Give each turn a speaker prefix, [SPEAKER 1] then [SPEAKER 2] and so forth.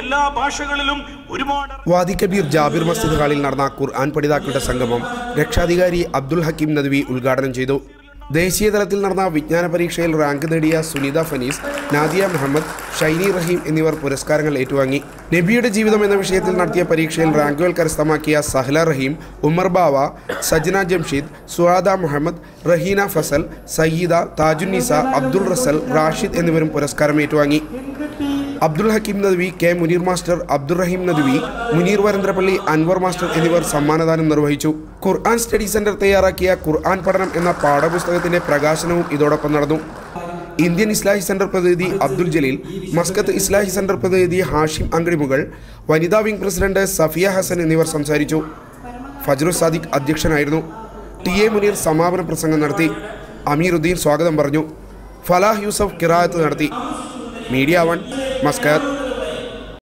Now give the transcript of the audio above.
[SPEAKER 1] എല്ലാ ഭാഷകളിലും ഒരുപാട്
[SPEAKER 2] വാദി കബീർ ജാബിർ മസ്ജിദ് ഹാളിൽ നടന്ന ഖുർആൻ പഠിതാക്കളുടെ സംഗമം രക്ഷാധികാരി അബ്ദുൽ ഹക്കീം നദ്വി ഉദ്ഘാടനം ചെയ്തു. ദേശീയ തലത്തിൽ നടന്ന വിജ്ഞാന പരീക്ഷയിൽ റാങ്ക് നേടിയ സുനിത ഫനീസ് നാദിയ മുഹമ്മദ് ഷൈനി റഹീം എന്നിവർ പുരസ്കാരങ്ങൾ ഏറ്റുവാങ്ങി. നബിയുടെ ജീവിതം എന്ന വിഷയത്തിൽ നടത്തിയ പരീക്ഷയിൽ റാങ്കുകൾ കരസ്ഥമാക്കിയ സഹല റഹീം ഉമർ ബാവ സജ്ന ജംഷീദ് സുഹാദ മുഹമ്മദ് റഹീന ഫസൽ സയ്യിദ താജുന്നീസ അബ്ദുൾ റസൽ റാഷിദ് എന്നിവരും പുരസ്കാരം ഏറ്റുവാങ്ങി. Abdul Hakeem Nadvi K Muneer master Abdurahim Nadvi Muneer Varantharappilly Anvar master എന്നിവർ സമ്മാനദാനം നിർവഹിച്ചു. ഖുർആൻ സ്റ്റഡി സെന്റർ തയ്യാറാക്കിയ ഖുർആൻ പഠനം എന്ന പാഠപുസ്തകത്തിന്റെ പ്രകാശനവും ഇതോടൊപ്പം നടന്നു. ഇന്ത്യൻ ഇസ്ലാഹി സെന്റർ പ്രതിനിധി അബ്ദുൽ ജലീൽ മസ്കത്ത് ഇസ്ലാഹി സെന്റർ പ്രതിനിധി ഹാഷിം അങ്കടിമുകൾ വനിതാ വിംഗ് പ്രസിഡന്റ് സഫിയ ഹസൻ എന്നിവർ സംസാരിച്ചു. ഫജ്റു സാദിഖ് അധ്യക്ഷനായിരുന്നു. ടി എ മുനീർ സമാപന പ്രസംഗം നടത്തി. അമീറുദ്ദീൻ സ്വാഗതം പറഞ്ഞു. ഫലാഹ് യൂസഫ് കിറായത്ത് നടത്തി. Media one. മസ്കത്ത്